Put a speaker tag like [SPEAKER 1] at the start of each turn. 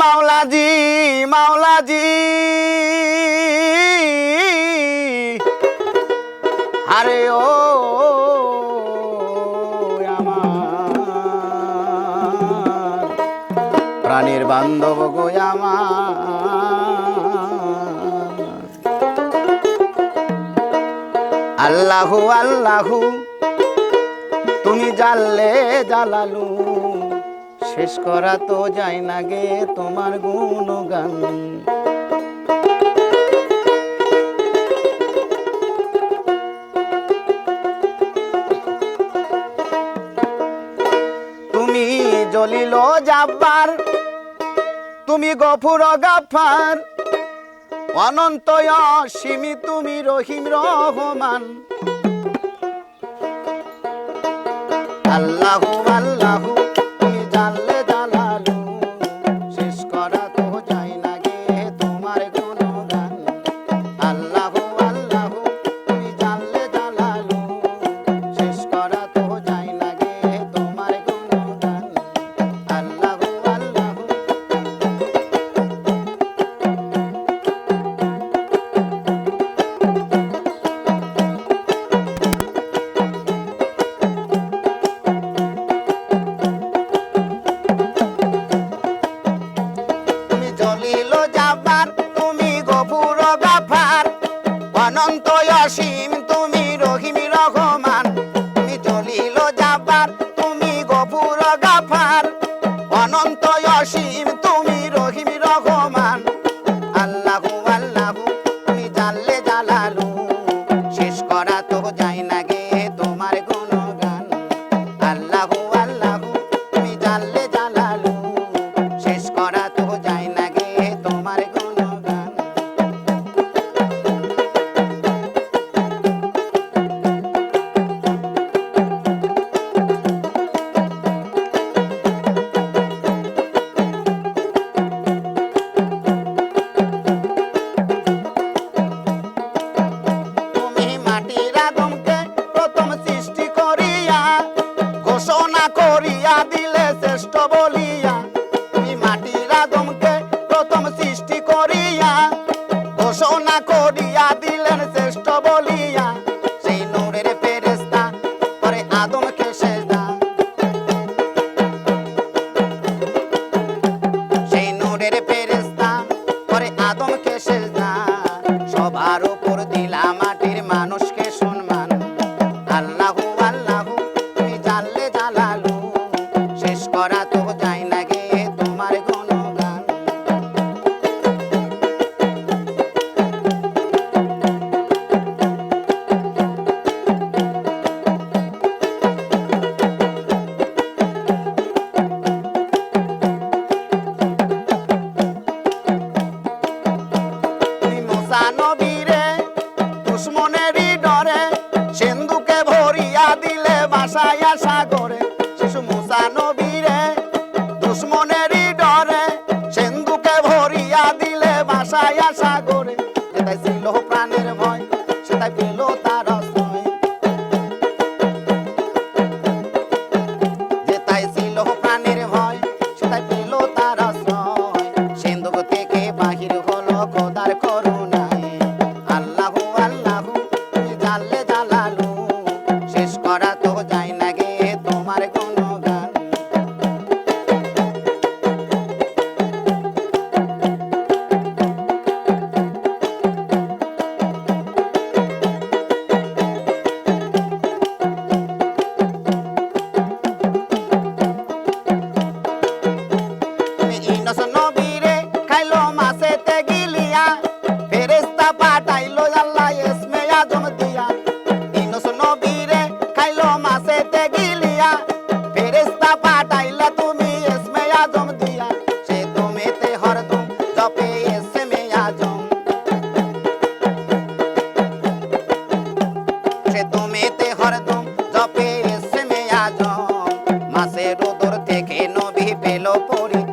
[SPEAKER 1] মাওলাজি মাওলাজি। আরে ও প্রাণীর বান্ধব গোয়ামা আল্লাহু আল্লাহু তুমি জানলে জালালু। শেষ করা তো যায় না গে তোমার গুণগান। তুমি জ্বলিল যাবার তুমি গফুর গাফার, অনন্ত অসীমি তুমি রহিম রহমান। আল্লাহু আল্লাহু। করিয়া দুশ্মনেরই ডরে, সেন্দুকে ভরিয়া দিলে বাসায় আশা করে। সেটাই ছিল প্রাণের ভয়, সেটাই পেল তার তার সেন্দুক থেকে বাহির হলো খোদার করুন No body.